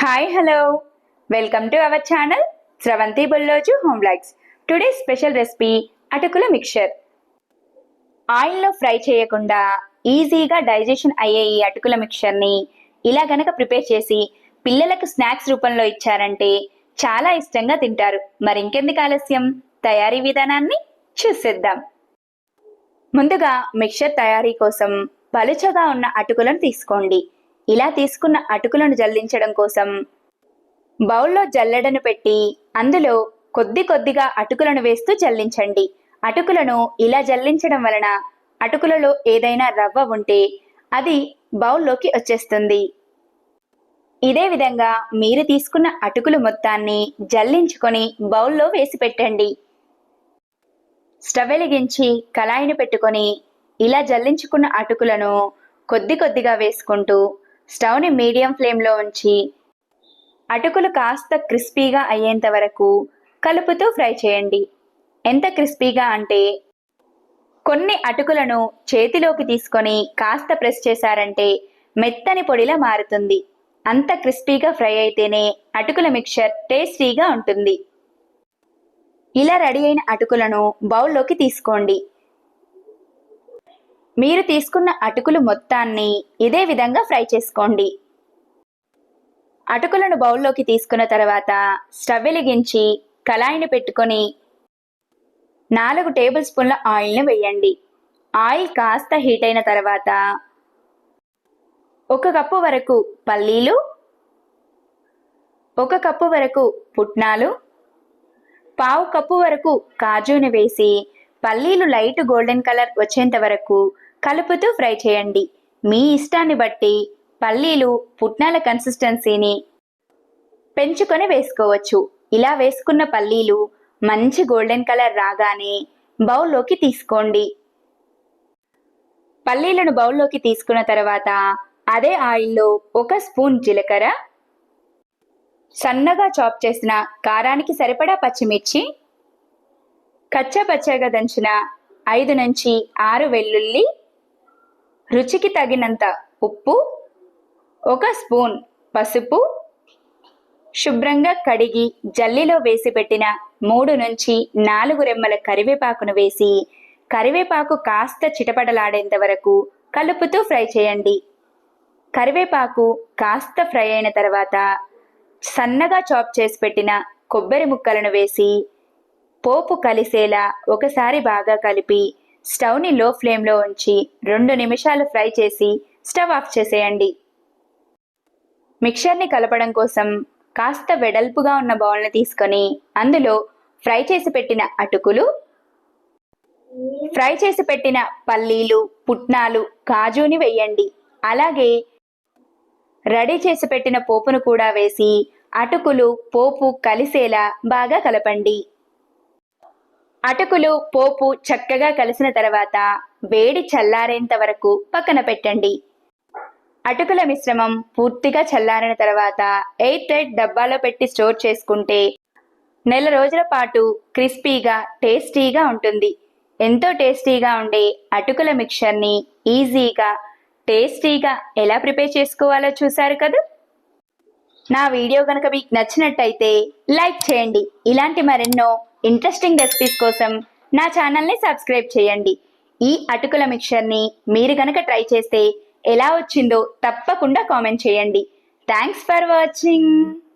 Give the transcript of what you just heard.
Hi hello welcome to our channel Sravanthi Bolloju home likes today special recipe అటుకుల mixture ఆయిల్లో fry చేయకుండా ఈజీగా digestion అయ్యే ఈ అటుకుల మిక్చర్ని ఇలా గనక ప్రిపేర్ చేసి పిల్లలకు స్నాక్స్ రూపంలో ఇచ్చారంటే చాలా ఇష్టంగా తింటారు. మరి ఇంకెందుకు ఆలస్యం? తయారీ విధానాన్ని చూసేద్దాం. ముందుగా మిక్చర్ తయారీ కోసం పలుచగా ఉన్న అటుకులను తీసుకోండి. ఇలా తీసుకున్న అటుకులను జల్లించడం కోసం బౌల్లో జల్లెడను పెట్టి అందులో కొద్ది కొద్దిగా అటుకులను వేస్తూ జల్లించండి. అటుకులను ఇలా జల్లించడం వలన అటుకులలో ఏదైనా రవ్వ ఉంటే అది బౌల్లోకి వచ్చేస్తుంది. ఇదే విధంగా మీరు తీసుకున్న అటుకులు మొత్తాన్ని జల్లించుకొని బౌల్లో వేసి పెట్టండి. స్టవ్ వెలిగించి కళాయిని పెట్టుకొని ఇలా జల్లించుకున్న అటుకులను కొద్ది కొద్దిగా వేసుకుంటూ స్టవ్ని మీడియం ఫ్లేమ్లో ఉంచి అటుకులు కాస్త క్రిస్పీగా అయ్యేంత వరకు కలుపుతూ ఫ్రై చేయండి. ఎంత క్రిస్పీగా అంటే కొన్ని అటుకులను చేతిలోకి తీసుకొని కాస్త ప్రెస్ చేశారంటే మెత్తని పొడిలా మారుతుంది. అంత క్రిస్పీగా ఫ్రై అయితేనే అటుకుల మిక్చర్ టేస్టీగా ఉంటుంది. ఇలా రెడీ అయిన అటుకులను బౌల్లోకి తీసుకోండి. మీరు తీసుకున్న అటుకులు మొత్తాన్ని ఇదే విధంగా ఫ్రై చేసుకోండి. అటుకులను బౌల్లోకి తీసుకున్న తర్వాత స్టవ్ వెలిగించి కళాయిని పెట్టుకొని నాలుగు టేబుల్ స్పూన్ల ఆయిల్ని వేయండి. ఆయిల్ కాస్త హీట్ అయిన తర్వాత ఒక కప్పు వరకు పల్లీలు ఒక కప్పు వరకు పుట్నాలు పావు కప్పు వరకు కాజుని వేసి పల్లీలు లైట్ గోల్డెన్ కలర్ వచ్చేంత వరకు కలుపుతూ ఫ్రై చేయండి. మీ ఇష్టాన్ని బట్టి పల్లీలు పుట్నాల కన్సిస్టెన్సీని పెంచుకొని వేసుకోవచ్చు. ఇలా వేసుకున్న పల్లీలు మంచి గోల్డెన్ కలర్ రాగానే బౌల్లోకి తీసుకోండి. పల్లీలను బౌల్లోకి తీసుకున్న తర్వాత అదే ఆయిల్లో ఒక స్పూన్ జీలకర్ర సన్నగా చాప్ చేసిన కారానికి సరిపడా పచ్చిమిర్చి కచ్చపచ్చగా దంచిన ఐదు నుంచి ఆరు వెల్లుల్లి రుచికి తగినంత ఉప్పు ఒక స్పూన్ పసుపు శుభ్రంగా కడిగి జల్లిలో వేసి పెట్టిన మూడు నుంచి నాలుగు రెమ్మల కరివేపాకును వేసి కరివేపాకు కాస్త చిటపడలాడేంత వరకు కలుపుతూ ఫ్రై చేయండి. కరివేపాకు కాస్త ఫ్రై అయిన తర్వాత సన్నగా చాప్ చేసి పెట్టిన కొబ్బరి ముక్కలను వేసి పోపు కలిసేలా ఒకసారి బాగా కలిపి స్టవ్ని లో ఫ్లేమ్లో ఉంచి రెండు నిమిషాలు ఫ్రై చేసి స్టవ్ ఆఫ్ చేసేయండి. మిక్చర్ని కలపడం కోసం కాస్త వెడల్పుగా ఉన్న బౌల్ని తీసుకొని అందులో ఫ్రై చేసి పెట్టిన అటుకులు ఫ్రై చేసి పెట్టిన పల్లీలు పుట్నాలు కాజుని వేయండి. అలాగే రెడీ చేసి పెట్టిన పోపును కూడా వేసి అటుకులు పోపు కలిసేలా బాగా కలపండి. అటుకులు పోపు చక్కగా కలిసిన తర్వాత వేడి చల్లారేంత వరకు పక్కన పెట్టండి. అటుకుల మిశ్రమం పూర్తిగా చల్లారిన తర్వాత ఎయిర్ టైట్ డబ్బాలో పెట్టి స్టోర్ చేసుకుంటే నెల రోజుల పాటు క్రిస్పీగా టేస్టీగా ఉంటుంది. ఎంతో టేస్టీగా ఉండే అటుకుల మిక్చర్ని ఈజీగా టేస్టీగా ఎలా ప్రిపేర్ చేసుకోవాలో చూసారు కదా? నా వీడియో కనుక మీకు నచ్చినట్టయితే లైక్ చేయండి. ఇలాంటి మరెన్నో ఇంట్రెస్టింగ్ రెసిపీస్ కోసం నా ఛానల్ని సబ్స్క్రైబ్ చేయండి. ఈ అటుకుల మిక్చర్ని మీరు కనుక ట్రై చేస్తే ఎలా వచ్చిందో తప్పకుండా కామెంట్ చేయండి. Thanks for watching.